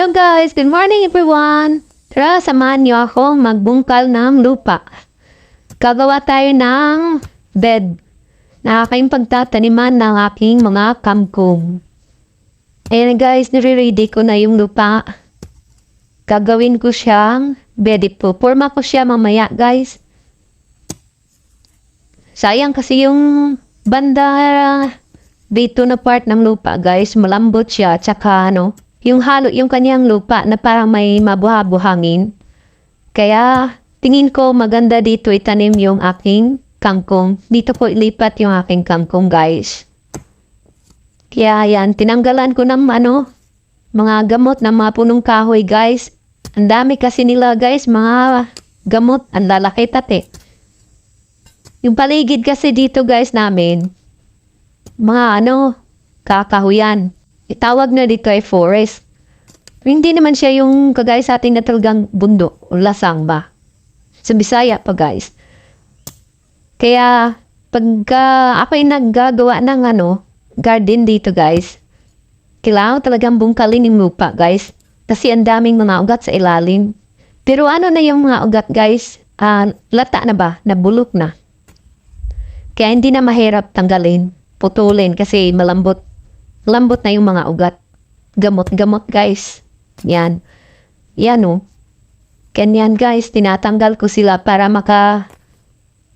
So guys, good morning everyone! Tara, samahan niyo ako magbungkal ng lupa. Gagawa tayo ng bed na aking pagtataniman ng aking mga kangkong. Ayan guys, nire-ready ko na yung lupa. Gagawin ko siyang bed po. Forma ko siya mamaya guys. Sayang kasi yung banda dito na part ng lupa guys, malambot siya. Tsaka ano, yung halo yung kanyang lupa na parang may mabuha-buhangin. Kaya tingin ko maganda dito itanim yung aking kangkong. Dito ko ilipat yung aking kangkong guys. Kaya yan, tinanggalan ko ng ano, mga gamot ng mga punong kahoy guys. Ang dami kasi nila guys, mga gamot, ang lalaki tate. Yung paligid kasi dito guys namin, mga ano, kakahuyan. Itawag na dito ay forest. Hindi naman siya yung kagaya sa ating na talagang bundok o lasang ba. Sa Bisaya pa guys. Kaya pagka ako ay naggagawa ng ano, garden dito guys, kailangan talagang bungkalin yung lupa guys. Kasi ang daming mga ugat sa ilalim. Pero ano na yung mga ugat guys, ah, lata na ba? Nabulok na. Kaya hindi na mahirap tanggalin, putulin kasi malambot. Lambot na yung mga ugat. Gamot-gamot guys. Yan. Yan oh. Ganyan guys, tinatanggal ko sila para maka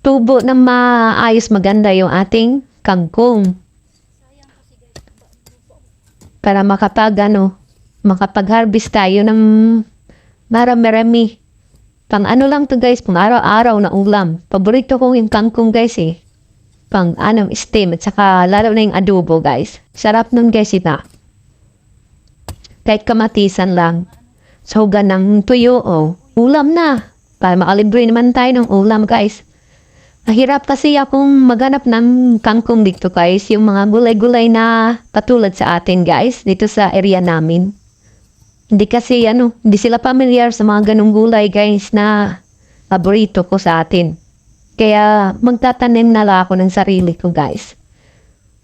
tubo ng maayos maganda yung ating kangkong. Para makapag ano, makapag-harvest tayo ng marami-rami. Pang ano lang to guys, pang araw-araw na ulam. Paborito ko yung kangkong guys eh. Pang ano, steam at saka lalo na yung adobo guys. Sarap nun guys ita. Kahit kamatisan lang. Soga ng tuyo o ulam na. Para makalibre naman tayo ng ulam guys. Mahirap kasi akong maganap ng kangkong dito guys. Yung mga gulay-gulay na patulad sa atin guys. Dito sa area namin. Hindi kasi ano, hindi sila familiar sa mga ganong gulay guys na paborito ko sa atin. Kaya magtatanim na lang ako ng sarili ko guys.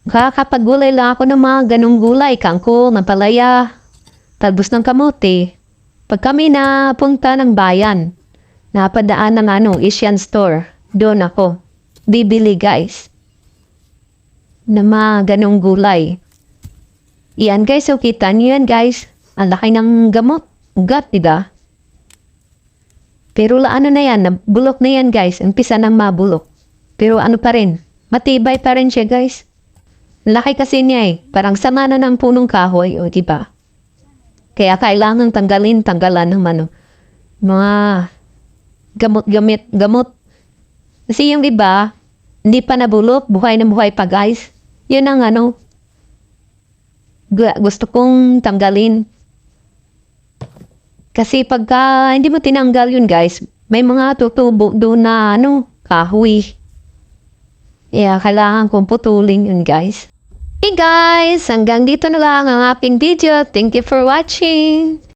Kakapagulay lang ako ng mga ganong gulay, kangkong, ng palaya, talbos ng kamote. Pag kami na punta ng bayan, napadaan ng ano, Asian store, doon ako. Bibili guys. Na mga ganong gulay. Yan guys, so kita niyo yan guys. Ang laki ng gamot. Ugat, di ba? Pero ano na yan, nabulok na yan guys. Umpisa ng mabulok. Pero ano pa rin, matibay pa rin siya guys. Laki kasi niya eh. Parang sama na ng punong kahoy, o di ba? Kaya kailangan tanggalin, tanggalan ng ano, mga gamot-gamit, gamot. Kasi yung iba, hindi pa nabulok, buhay na buhay pa guys. Yun ang ano, gu- gusto kong tanggalin. Kasi pagka hindi mo tinanggal yun guys, may mga tutubo doon na ano, kahoy. Kaya kailangan kong putulin yun guys. Hey guys, hanggang dito na lang ang aking video. Thank you for watching.